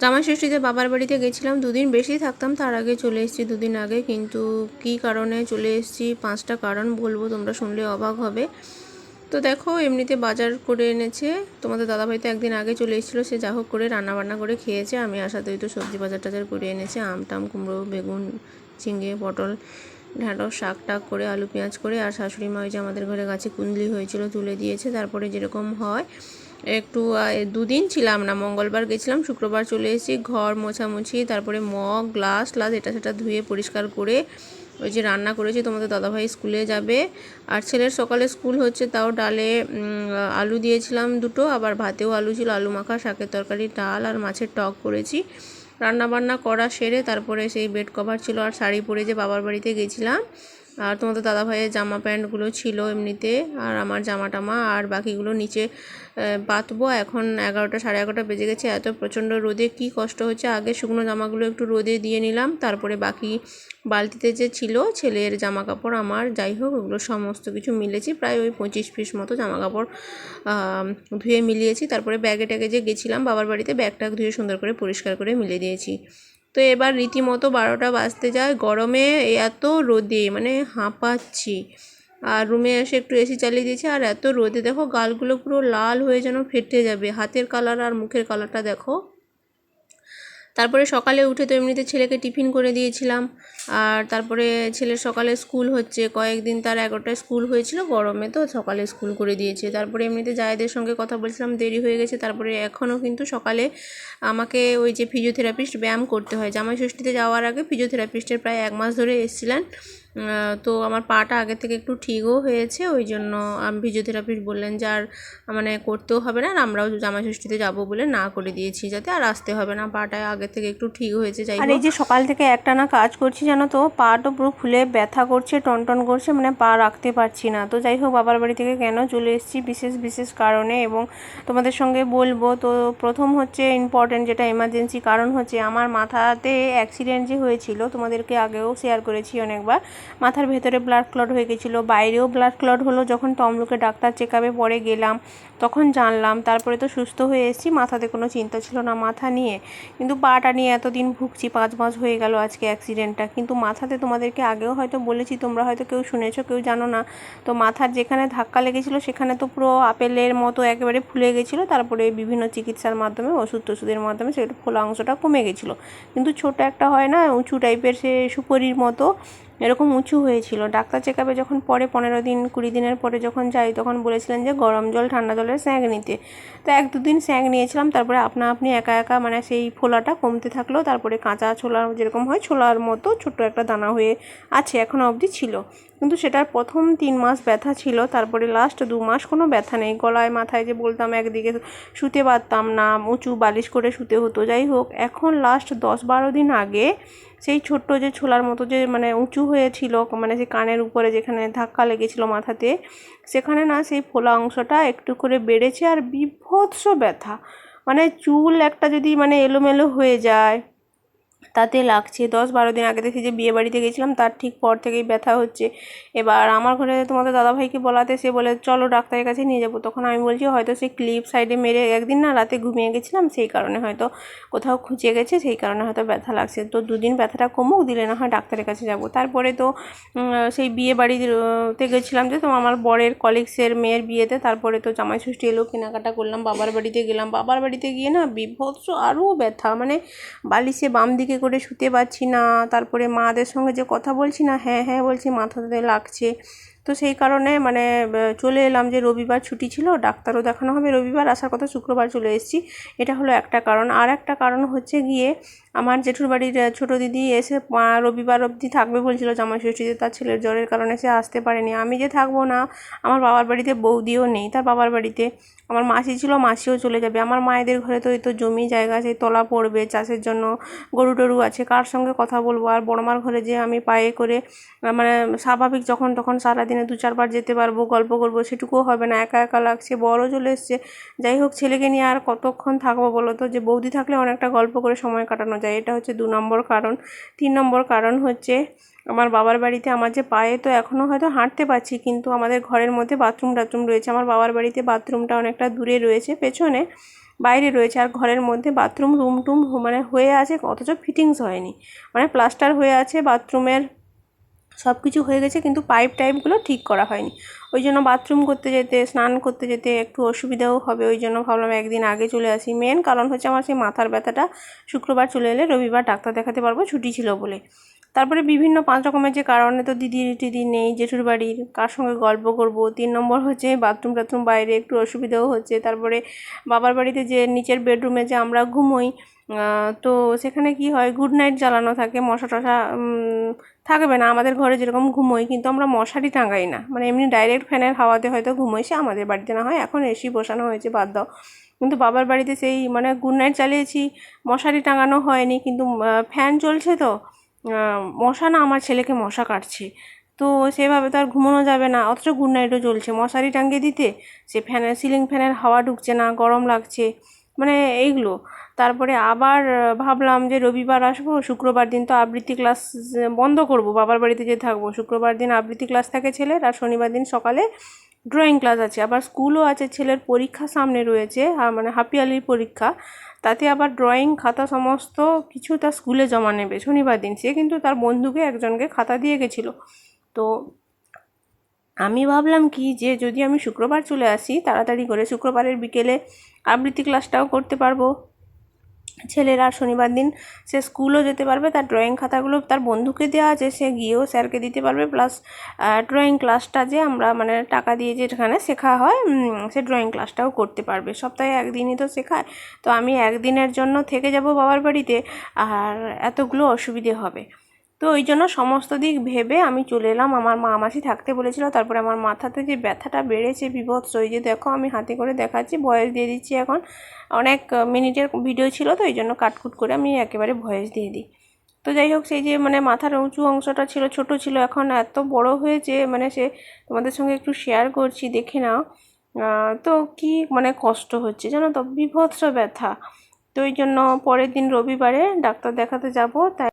জামাই ষষ্ঠীতে বাবার বাড়িতে গেছিলাম, দুদিন বেশি থাকতাম, তার আগে চলে এসেছি দুদিন আগে, কিন্তু কী কারণে চলে এসেছি পাঁচটা কারণ বলব, তোমরা শুনলে অবাক হবে। তো দেখো, এমনিতে বাজার করে এনেছে, তোমাদের দাদাভাই তো একদিন আগে চলে এসেছিল, সে যা হোক করে রান্না বান্না করে খেয়েছে, আমি আসাতেই তো সবজি বাজার টাজার করে এনেছে, আম টাম, কুমড়ো, বেগুন, ঝিঙে, পটল, ঢ্যাঁড়স, শাক টাক করে, আলু, পেঁয়াজ করে, আর শাশুড়ি মা ওই যে আমাদের ঘরে গাছে কুন্দলি হয়েছিল, তুলে দিয়েছে, তারপরে যেরকম হয় একটু দুদিন ছিলাম না, মঙ্গলবার গেছিলাম, শুক্রবার চলে এসেছি, ঘর মোছামুছি, তারপরে মগ, গ্লাস গ্লাস এটা সেটা ধুয়ে পরিষ্কার করে ওই যে রান্না করেছি, তোমাদের দাদাভাই স্কুলে যাবে। আর ছেলের সকালে স্কুল হচ্ছে তাও ডালে আলু দিয়েছিলাম দুটো, আবার ভাতেও আলু ছিল, আলু মাখা, শাকের তরকারি, ডাল আর মাছের টক করেছি। রান্না বান্না করা সেরে তারপরে সেই বেড কভার ছিল আর শাড়ি পরে যে বাবার বাড়িতে গেছিলাম আর তোমাদের দাদা ভাইয়ের জামা প্যান্টগুলো ছিল এমনিতে, আর আমার জামা টামা, আর বাকিগুলো নিচে পাতবো এখন এগারোটা, সাড়ে এগারোটা বেজে গেছে, এত প্রচণ্ড রোদে কি কষ্ট হচ্ছে? আগে শুকনো জামাগুলো একটু রোদে দিয়ে নিলাম, তারপরে বাকি বালতিতে যে ছিল, ছেলের জামা কাপড় আমার, যাই হোক, ওগুলো সমস্ত কিছু মিলেছি, প্রায় ওই পঁচিশ পিস মতো জামা কাপড় ধুয়ে মিলিয়েছি। তারপরে ব্যাগে ট্যাগে যে গেছিলাম বাবার বাড়িতে, ব্যাগটা ধুয়ে সুন্দর করে পরিষ্কার করে মিলে দিয়েছি। তো এবার রীতিমতো বারোটা বাজতে যায়। গরমে এত রোদে মানে হাঁপাচ্ছি। আর রুমে এসে একটু এসি চালিয়ে দিয়েছি, আর এত রোদে। দেখো, গালগুলো পুরো লাল হয়ে যেন ফেটে যাবে। হাতের কালার আর মুখের কালারটা দেখো। তারপরে সকালে উঠে তো এমনিতে ছেলেকে টিফিন করে দিয়েছিলাম। আর তারপরে ছেলের সকালে স্কুল হচ্ছে, কয়েকদিন তার এগারোটায় স্কুল হয়েছিল, গরমে তো সকালে স্কুল করে দিয়েছে। তারপরে এমনিতে জায়েদের সঙ্গে কথা বলছিলাম, দেরি হয়ে গেছে, তারপরে এখনও কিন্তু সকালে আমাকে ওই যে ফিজিওথেরাপিস্ট ব্যায়াম করতে হয়। জামাই ষষ্ঠীতে যাওয়ার আগে ফিজিওথেরাপিস্টের প্রায় এক মাস ধরে এসেছিলেন। তো আমার পাটা আগে থেকে একটু ঠিকও হয়েছে ওই জন্য আমি ফিজিওথেরাপিস্ট বললেন যে আর মানে করতেও হবে না আর আমরাও জামাই ষষ্ঠীতে যাব বলে না করে দিয়েছি যাতে আর আসতে হবে না পাটা আগে থেকে একটু ঠিক হয়েছে যাই আর এই যে সকাল থেকে একটানা কাজ করছি জানো তো পাটা পুরো খুলে ব্যথা করছে টনটন করছে মানে পা রাখতে পারছি না। তো যাই হোক বাবার বাড়ি থেকে কেন চলে এসেছি বিশেষ বিশেষ কারণে এবং তোমাদের সঙ্গে বলব তো প্রথম হচ্ছে ইম্পর্টেন্ট যেটা এমার্জেন্সি কারণ হচ্ছে আমার মাথাতে অ্যাক্সিডেন্ট যে হয়েছিল তোমাদেরকে আগেও শেয়ার করেছি অনেকবার মাথার ভেতরে ব্লাড ক্লট হয়ে গেছিল। বাইরেও ব্লাড ক্লট হলো। যখন তমলুকে ডাক্তার চেক আপে পরে গেলাম, তখন জানলাম, তারপরে তো সুস্থ হয়ে এসেছি, মাথাতে কোনো চিন্তা ছিল না মাথা নিয়ে। কিন্তু পাটা নিয়ে এতদিন ভুগছি, পাঁচ মাস হয়ে গেল আজকে অ্যাক্সিডেন্টটা কিন্তু মাথাতে তোমাদেরকে আগেও হয়তো বলেছি, তোমরা হয়তো কেউ শুনেছো, কেউ জানো না। তো মাথার যেখানে ধাক্কা লেগেছিলো, সেখানে তো পুরো আপেলের মতো একেবারে ফুলে গেছিল। তারপরে বিভিন্ন চিকিৎসার মাধ্যমে, ওষুধ টষুধের মাধ্যমে সেটা ফোলা অংশটা কমে গেছিল। কিন্তু ছোট একটা হয় না, উঁচু টাইপের সে সুপরির মতো এরকম উঁচু হয়েছিল। ডাক্তার চেক আপে যখন পরে পনেরো দিন, কুড়ি দিনের পরে যখন যাই, তখন বলেছিলেন যে গরম জল, ঠান্ডা জলের স্যাঁক নিতে। তো এক দুদিন স্যাঁক নিয়েছিলাম, তারপরে আপনা আপনি একা একা মানে সেই ফোলাটা কমতে থাকল, তারপরে কাঁচা ছোলা যেরকম হয়, ছোলার মতো ছোট্ট একটা দানা হয়ে আছে এখনও অবধি ছিল। কিন্তু সেটার প্রথম তিন মাস ব্যথা ছিল, তারপরে লাস্ট দু মাস কোনো ব্যথা নেই। গলায়, মাথায় যে বলতাম, একদিকে শুতে পারতাম না, উঁচু বালিশ করে শুতে হতো। যাই হোক, এখন লাস্ট দশ বারো দিন আগে সেই ছোট্ট যে ছোলার মতো যে মানে উঁচু হয়েছিল মানে সেই কানের উপরে যেখানে ধাক্কা লেগেছিল মাথাতে, সেখানে না সেই ফোলা অংশটা একটু করে বেড়েছে আর বিভৎস ব্যথা। মানে চুল একটা যদি মানে এলোমেলো হয়ে যায় তাতে লাগছে। দশ বারো দিন আগে থেকে যে বিয়ে বাড়িতে গেছিলাম, তার ঠিক পর থেকেই ব্যথা হচ্ছে। এবার আমার ঘরে তোমাদের দাদাভাইকে বলাতে, সে বলে, চলো ডাক্তারের কাছে নিয়ে যাব। তখন আমি বলছি, হয়তো সেই ক্লিপ সাইডে মেরে একদিন না রাতে ঘুমিয়ে গেছিলাম, সেই কারণে হয়তো কোথাও খুঁজে গেছে, সেই কারণে হয়তো ব্যথা লাগছে। তো দুদিন ব্যথাটা কমুক, দিলে না হয় ডাক্তারের কাছে যাব। তারপরে তো সেই বিয়ে বাড়িতে গেছিলাম যে, তো আমার বরের কলিগসের মেয়ের বিয়েতে, তারপরে তো জামাই ষষ্ঠী এলো, কেনাকাটা করলাম, বাবার বাড়িতে গেলাম। বাবার বাড়িতে গিয়ে না বিভৎস আরও ব্যথা মানে বালিশে বাম দিকে করে শুতে পারছি না, তারপরে মাদের সঙ্গে যে কথা বলছি না হ্যাঁ হ্যাঁ বলছি মাথাতে লাগছে। তো সেই কারণে মানে চলে এলাম যে রবিবার ছুটি ছিল, ডাক্তারও দেখানো হবে রবিবার, আসার কথা শুক্রবার চলে এসেছি। এটা হলো একটা কারণ। আর একটা কারণ হচ্ছে গিয়ে, আমার জেঠুর বাড়ির ছোটো দিদি এসে রবিবার অবধি থাকবে বলছিল জামাই ষষ্ঠীতে তার ছেলের জ্বরের কারণে সে আসতে পারেনি। আমি যে থাকব না, আমার বাবার বাড়িতে বৌদিও নেই, তার বাবার বাড়িতে। আমার মাসি ছিল, মাসিও চলে যাবে। আমার মায়েদের ঘরে তো এই তো জমি জায়গা, সেই তলা পড়বে চাষের জন্য, গরু টরু আছে, কার সঙ্গে কথা বলব? আর বড়মার ঘরে যে আমি পায়ে করে মানে স্বাভাবিক যখন, তখন সারাদিনে দু চারবার যেতে পারব, গল্প করব, সেটুকুও হবে না। একা একা লাগছে, বড় চলে এসছে। যাই হোক, ছেলেকে নিয়ে আর কতক্ষণ থাকব বলো তো? যে বৌদি থাকলে অনেকটা গল্প করে সময় কাটানো যায়। এটা হচ্ছে দু নম্বর কারণ। তিন নম্বর কারণ হচ্ছে, আমার বাবার বাড়িতে আমার যে পায়ে তো এখনও হয়তো হাঁটতে পারছি, কিন্তু আমাদের ঘরের মধ্যে বাথরুম টাথরুম রয়েছে। আমার বাবার বাড়িতে বাথরুমটা অনেকটা দূরে রয়েছে, পেছনে বাইরে রয়েছে। আর ঘরের মধ্যে বাথরুম রুম টুম মানে হয়ে আছে, অথচ ফিটিংস হয়নি। মানে প্লাস্টার হয়ে আছে বাথরুমের সব কিছু হয়ে গেছে, কিন্তু পাইপ টাইপগুলো ঠিক করা হয়নি। ওই জন্য বাথরুম করতে যেতে, স্নান করতে যেতে একটু অসুবিধাও হবে, ওই জন্য ভাবলাম একদিন আগে চলে আসি। মেন কারণ হচ্ছে আমার সেই মাথার ব্যথাটা শুক্রবার চলে এলে রবিবার ডাক্তার দেখাতে পারব, ছুটি ছিল বলে। তারপরে বিভিন্ন পাঁচ রকমের যে কারণে তো দিদি টিদি নেই জেঠুর বাড়ির কার সঙ্গে গল্প করব, তিন নম্বর হচ্ছে বাথরুম টাথরুম বাইরে একটু অসুবিধাও হচ্ছে, তারপরে বাবার বাড়িতে যে নিচের বেডরুমে যে আমরা ঘুমোই তো সেখানে কি হয় গুড নাইট জ্বালানো থাকে, মশা টশা থাকবে না, আমাদের ঘরে যেরকম ঘুমোই, কিন্তু আমরা মশারি টাঙাই না মানে এমনি ডাইরেক্ট ফ্যানের হাওয়াতে হয়তো ঘুমোই, সে আমাদের বাড়িতে না হয়, এখন এসি বসানো হয়েছে, বাদ দাও, কিন্তু বাবার বাড়িতে সেই মানে গুড নাইট চালিয়েছি মশারি টাঙানো হয়নি, কিন্তু ফ্যান চলছে তো মশা না আমার ছেলেকে মশা কাটছে। তো সেভাবে তো আর ঘুমানো যাবে না, অথচ গুড নাইটও চলছে মশারি টাঙিয়ে দিতে সে ফ্যানের সিলিং ফ্যানের হাওয়া ঢুকছে না, গরম লাগছে। মানে এইগুলো। তারপরে আবার ভাবলাম যে রবিবার আসব, শুক্রবার দিন তো আবৃত্তি ক্লাস বন্ধ করব, বাবার বাড়িতে যে থাকব। শুক্রবার দিন আবৃত্তি ক্লাস থাকে ছেলের, আর শনিবার দিন সকালে ড্রয়িং ক্লাস আছে। আবার স্কুলও আছে, ছেলের পরীক্ষা সামনে রয়েছে মানে হাফিয়ালির পরীক্ষা। তাতে আবার ড্রয়িং খাতা সমস্ত কিছু তার স্কুলে জমা নেবে, শনিবার দিন। সে কিন্তু তার বন্ধুকে একজনকে খাতা দিয়ে গেছিল। তো আমি ভাবলাম কি যে যদি আমি শুক্রবার চলে আসি, তাড়াতাড়ি করে শুক্রবারের বিকেলে আবৃত্তি ক্লাসটাও করতে পারব। ছেলেরা শনিবার দিন সে স্কুলও যেতে পারবে, তার ড্রয়িং খাতাগুলো তার বন্ধুকে দেওয়া আছে, সে গিয়েও স্যারকে দিতে পারবে প্লাস ড্রয়িং ক্লাসটা যে আমরা মানে টাকা দিয়ে যেখানে শেখা হয় সে ড্রয়িং ক্লাসটাও করতে পারবে। সপ্তাহে একদিনই তো শেখায়। তো আমি একদিনের জন্য থেকে যাব বাবার বাড়িতে, আর এতগুলো অসুবিধে হবে। তো ওই জন্য সমস্ত দিক ভেবে আমি চলে এলাম। আমার মা মাসি থাকতে বলেছিল, তারপরে আমার মাথাতে যে ব্যথাটা বেড়েছে বিভৎস, ওই যে দেখো আমি হাতে করে দেখাচ্ছি, ভয়েস দিয়ে দিচ্ছি এখন। অনেক মিনিটের ভিডিও ছিল তো এই জন্য কাটকুট করে আমি একেবারে ভয়েস দিয়ে দিই। তো যাই হোক, সেই যে মানে মাথার উঁচু অংশটা ছিল, ছোট ছিল, এখন এত বড় হয়েছে মানে সে তোমাদের সঙ্গে একটু শেয়ার করছি, দেখে নাও। তো কি মানে কষ্ট হচ্ছে জানো তো? বিভৎস ব্যথা। তো ওই জন্য পরের দিন রবিবারে ডাক্তার দেখাতে যাব, তাই